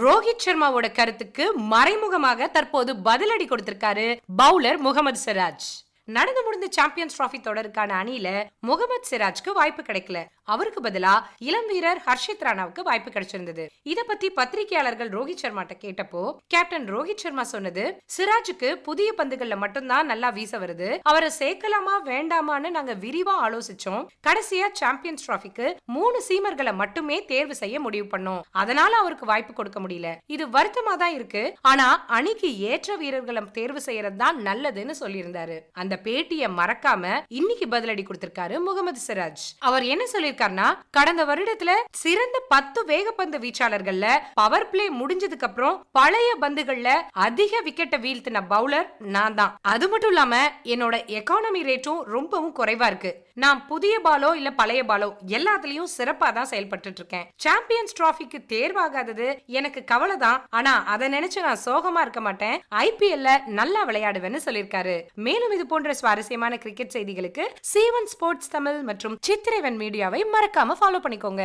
ரோஹித் சர்மாவோட கருத்துக்கு மறைமுகமாக தற்போது பதிலடி கொடுத்திருக்காரு பவுலர் முகமது சிராஜ். நடந்து முடிந்த சாம்பியன்ஸ் டிராபி தொடருக்கான அணியில முகமது சிராஜ்க்கு வாய்ப்பு கிடைக்கல. அவருக்கு பதிலா இளம் வீரர் ஹர்ஷித் ராணாவுக்கு வாய்ப்பு கிடைச்சிருந்தது. இத பத்தி பத்திரிகையாளர்கள் ரோஹித் சர்மாட்ட கேட்டப்போ கேப்டன் ரோஹித் சர்மா சொன்னது சிராஜுக்கு புதிய பந்துகள்ல மட்டும்தான் நல்லா வீச வருது. அவரை சேர்க்கலாமா வேண்டாமான்னு நாங்க விரிவா ஆலோசிச்சோம். கடைசியா சாம்பியன்ஸ் டிராபிக்கு மூணு சீமர்களை மட்டுமே தேர்வு செய்ய முடிவு பண்ணோம். அதனால அவருக்கு வாய்ப்பு கொடுக்க முடியல. இது வருத்தமா தான் இருக்கு. ஆனா அணிக்கு ஏற்ற வீரர்களை தேர்வு செய்யறது தான் நல்லதுன்னு சொல்லியிருந்தாரு. அந்த பேட்டியை மறக்காம இன்னைக்கு பதிலடி கொடுத்திருக்காரு முகமது சிராஜ். அவர் என்ன சொல்லிருக்காருன்னா கடந்த வருடத்துல சிறந்த பத்து வேகப்பந்து வீச்சாளர்கள்ல பவர் பிளே முடிஞ்சதுக்கு அப்புறம் பழைய பந்துகள்ல அதிக விக்கெட்டை வீழ்த்தின பவுலர் நான் தான். அது மட்டும் இல்லாம என்னோட எக்கானமி ரேட்டும் ரொம்பவும் குறைவா இருக்கு. நான் புதிய பாலோ இல்ல பழைய பாலோ எல்லாத்துலயும் சிறப்பா தான் செயல்பட்டு இருக்கேன். சாம்பியன்ஸ் டிராஃபிக்கு தேர்வாகாதது எனக்கு கவலை தான். ஆனா அதை நினைச்சு நான் சோகமா இருக்க மாட்டேன். ஐபிஎல்ல நல்லா விளையாடுவேன்னு சொல்லியிருக்காரு. மேலும் இது போன்ற சுவாரஸ்யமான கிரிக்கெட் செய்திகளுக்கு சீவன் ஸ்போர்ட்ஸ் தமிழ் மற்றும் சித்திரைவன் மீடியாவை மறக்காம ஃபாலோ பண்ணிக்கோங்க.